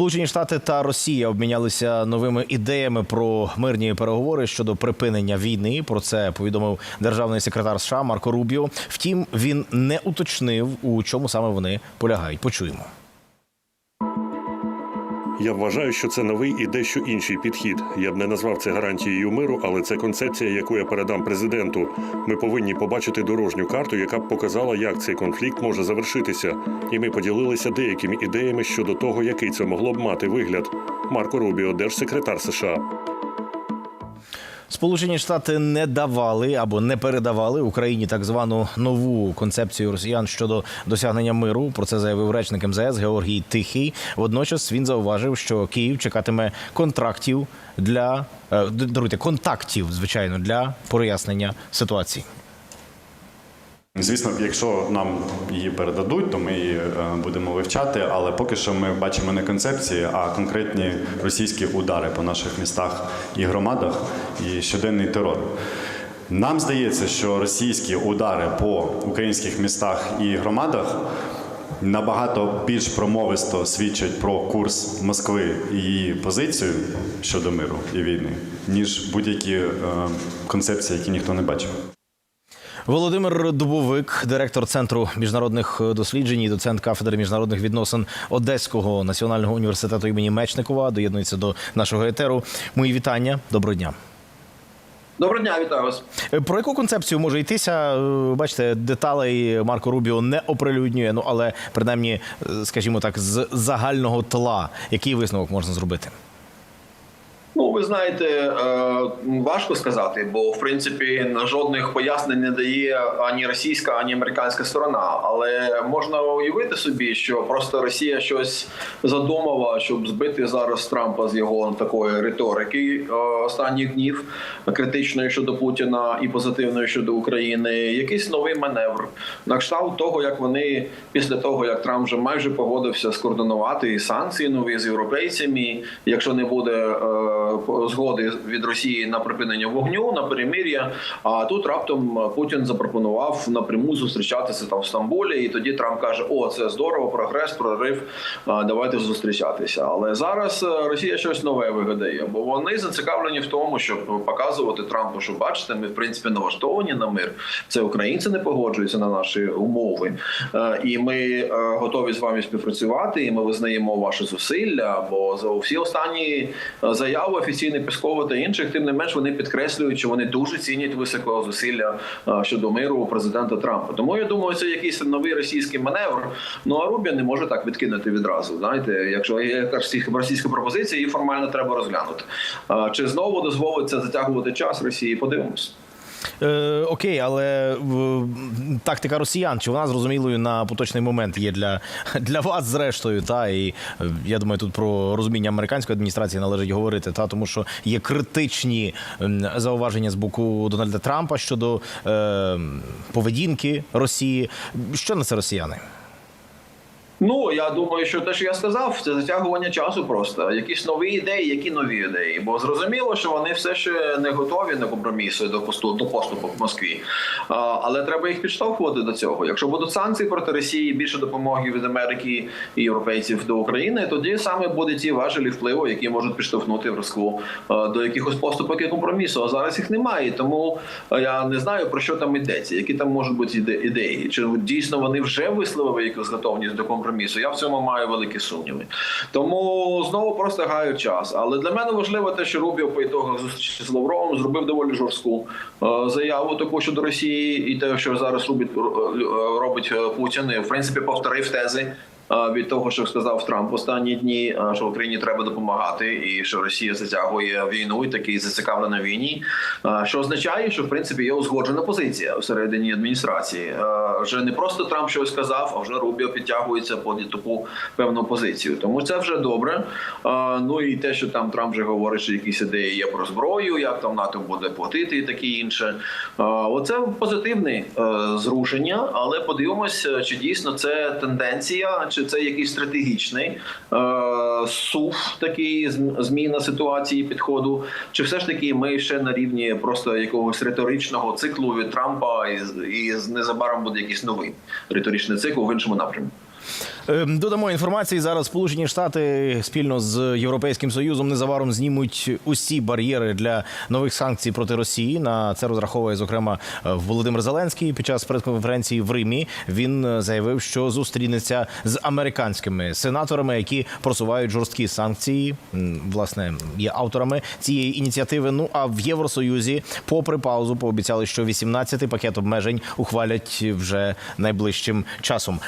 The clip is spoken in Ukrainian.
Сполучені Штати та Росія обмінялися новими ідеями про мирні переговори щодо припинення війни. Про це повідомив державний секретар США Марко Рубіо. Втім, він не уточнив, у чому саме вони полягають. Почуємо. Я вважаю, що це новий і дещо інший підхід. Я б не назвав це гарантією миру, але це концепція, яку я передам президенту. Ми повинні побачити дорожню карту, яка б показала, як цей конфлікт може завершитися. І ми поділилися деякими ідеями щодо того, який це могло б мати вигляд. Марко Рубіо, держсекретар США. Сполучені Штати не давали або не передавали Україні так звану нову концепцію росіян щодо досягнення миру. Про це заявив речник МЗС Георгій Тихий. Водночас він зауважив, що Київ чекатиме контрактів для е, даруйте контактів, звичайно, для прояснення ситуації. Звісно, якщо нам її передадуть, то ми її е, будемо вивчати. Але поки що ми бачимо не концепції, а конкретні російські удари по наших містах і громадах і щоденний терор. Нам здається, що російські удари по українських містах і громадах набагато більш промовисто свідчать про курс Москви і її позицію щодо миру і війни, ніж будь-які е, концепції, які ніхто не бачив. Володимир Дубовик, директор центру міжнародних досліджень і доцент кафедри міжнародних відносин Одеського національного університету імені Мечникова, доєднується до нашого етеру. Мої вітання. Доброго дня. Доброго дня, вітаю вас. Е, Про яку концепцію може йтися? Е, Бачите, деталей Марко Рубіо не оприлюднює. Ну але принаймні, е, скажімо так, з загального тла, який висновок можна зробити? Ви знаєте, е, важко сказати, бо в принципі жодних пояснень не дає ані російська, ані американська сторона. Але можна уявити собі, що просто Росія щось задумала, щоб збити зараз Трампа з його такої риторики е, останніх днів, критичної щодо Путіна і позитивної щодо України. Якийсь новий маневр на кшталт того, як вони після того, як Трамп вже майже погодився скоординувати санкції нові з європейцями, якщо не буде. Згоди від Росії на припинення вогню на перемир'я. А тут раптом Путін запропонував напряму зустрічатися там в Стамбулі, і тоді Трамп каже: О, це здорово, прогрес, прорив. Давайте зустрічатися. Але зараз е, Росія щось нове вигадає, бо вони зацікавлені в тому, щоб показувати Трампу, що бачите, ми в принципі налаштовані на мир. Це українці не погоджуються на наші умови, Е, і ми е, готові з вами співпрацювати. І ми визнаємо ваші зусилля. Бо за всі останні заяви офіційні Пескова та інших, тим не менш вони підкреслюють, що вони дуже цінять високого зусилля щодо миру президента Трампа. Тому я думаю, це якийсь новий російський маневр. Ну а Рубін не може так відкинути відразу. Знаєте, якщо є російська пропозиція, її формально треба розглянути. Чи знову дозволиться затягувати час Росії? Подивимось. Е, окей, але в, тактика росіян, чи вона зрозумілою на поточний момент є для, для вас, зрештою, та і е, я думаю, тут про розуміння американської адміністрації належить говорити, та тому що є критичні зауваження з боку Дональда Трампа щодо е, поведінки Росії. Що на це росіяни? Ну я думаю, що те, що я сказав, це затягування часу. Просто якісь нові ідеї, які нові ідеї. Бо зрозуміло, що вони все ще не готові на компроміси до посту до поступу в Москві. А, але треба їх підштовхувати до цього. Якщо будуть санкції проти Росії, більше допомоги від Америки і європейців до України, тоді саме будуть ті важелі впливу, які можуть підштовхнути Москву а, до якихось поступок і компромісу. А зараз їх немає. Тому я не знаю про що там йдеться, які там можуть бути іде- ідеї. Чи дійсно вони вже висловили якусь готовність до компромісу? Я в цьому маю великі сумніви. Тому знову просто гаю час. Але для мене важливо те, що Рубіо по ітогах зустрічі з Лавровим зробив доволі жорстку е, заяву таку щодо Росії, і те, що зараз робить, е, робить е, Путін, і, в принципі, повторив тези. Від того, що сказав Трамп останні дні, що Україні треба допомагати, і що Росія затягує війну і такий зацікавлена війні, що означає, що в принципі є узгоджена позиція всередині адміністрації. Вже не просто Трамп щось сказав, а вже Рубіо підтягується по таку певну позицію. Тому це вже добре. Ну і те, що там Трамп вже говорить, що якісь ідеї є про зброю, як там НАТО буде платити і таке інше. Оце позитивне е, зрушення, але подивимося, чи дійсно це тенденція, чи це якийсь стратегічний е, сув, такий зм- зміна ситуації підходу, чи все ж таки ми ще на рівні просто якогось риторичного циклу від Трампа, і, і незабаром буде якийсь новий риторичний цикл в іншому напрямку. Ем, Додамо інформації. Зараз Сполучені Штати спільно з Європейським Союзом незабаром знімуть усі бар'єри для нових санкцій проти Росії. На це розраховує зокрема е, Володимир Зеленський під час прес-конференції в Римі. Він е, заявив, що зустрінеться з американськими сенаторами, які просувають жорсткі санкції. Власне, є авторами цієї ініціативи. Ну а в Євросоюзі, попри паузу, пообіцяли, що 18-й пакет обмежень ухвалять вже найближчим часом.